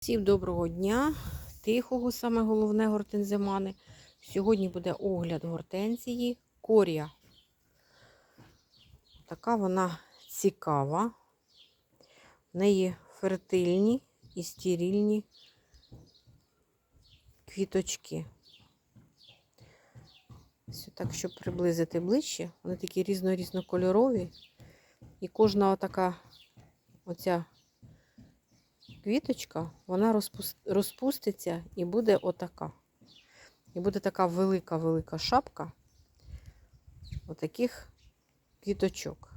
Всім доброго дня, тихого, саме головне гортензимани. Сьогодні буде огляд гортензії корія. Така вона цікава. В неї фертильні і стерильні квіточки. Ось так, щоб приблизити ближче, вони такі різно-різнокольорові. І кожна така оця квіточка, вона розпуститься і буде отака. І буде така велика-велика шапка отаких квіточок.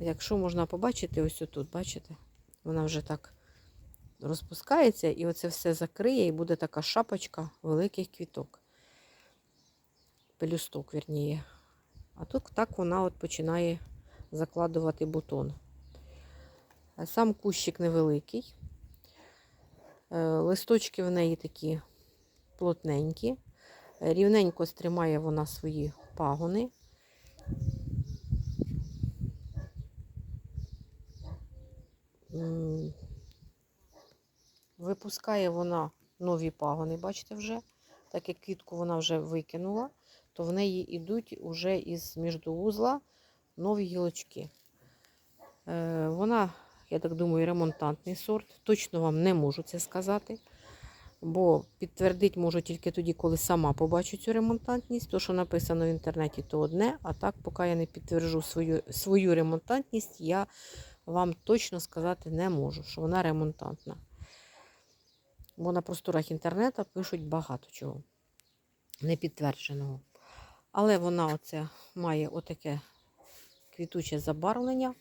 Якщо можна побачити, ось отут, бачите? Вона вже так розпускається, і оце все закриє, і буде така шапочка великих квіток. Пелюсток, вірніє. А тут так вона от починає закладувати бутон. Сам кущик невеликий. Е, Листочки в неї такі плотненькі. Рівненько стримає вона свої пагони. Випускає вона нові пагони, бачите вже. Так як квітку вона вже викинула, то в неї йдуть уже із міждоузла нові гілочки. Е, Вона я так думаю, ремонтантний сорт. Точно вам не можу це сказати. Бо підтвердити можу тільки тоді, коли сама побачу цю ремонтантність. То, що написано в інтернеті, то одне. А так, поки я не підтверджу свою, свою ремонтантність, я вам точно сказати не можу, що вона ремонтантна. Бо на просторах інтернету пишуть багато чого непідтвердженого. Але вона оце має отаке квітуче забарвлення,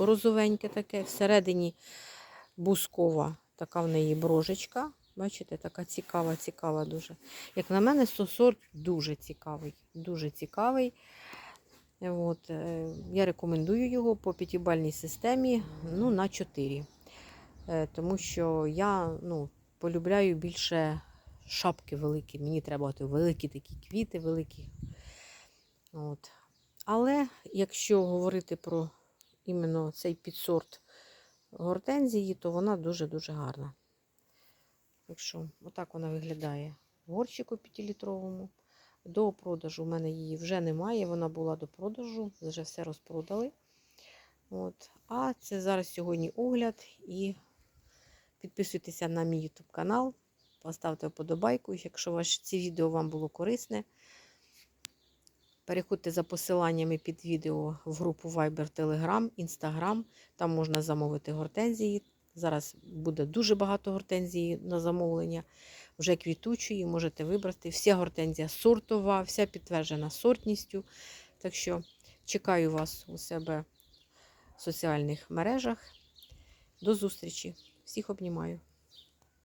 розовеньке таке, всередині бускова, така в неї брожечка. Бачите, така цікава, цікава дуже. Як на мене, сорт дуже цікавий. Дуже цікавий. От, е, я рекомендую його по п'ятибальній системі ну, на 4. Е, Тому що я ну, полюбляю більше шапки великі. Мені треба великі такі квіти, великі. От. Але якщо говорити про іменно цей підсорт гортензії, то вона дуже-дуже гарна. Так що, отак вона виглядає в горщику 5-літровому. До продажу в мене її вже немає. Вона була до продажу, вже все розпродали. От. А це зараз сьогодні огляд. І підписуйтеся на мій YouTube канал, поставте вподобайку, якщо ваше ці відео вам було корисне. Переходьте за посиланнями під відео в групу Viber, Telegram, Instagram. Там можна замовити гортензії. Зараз буде дуже багато гортензії на замовлення. Вже квітучої, можете вибрати. Вся гортензія сортова, вся підтверджена сортністю. Так що чекаю вас у себе в соціальних мережах. До зустрічі! Всіх обнімаю!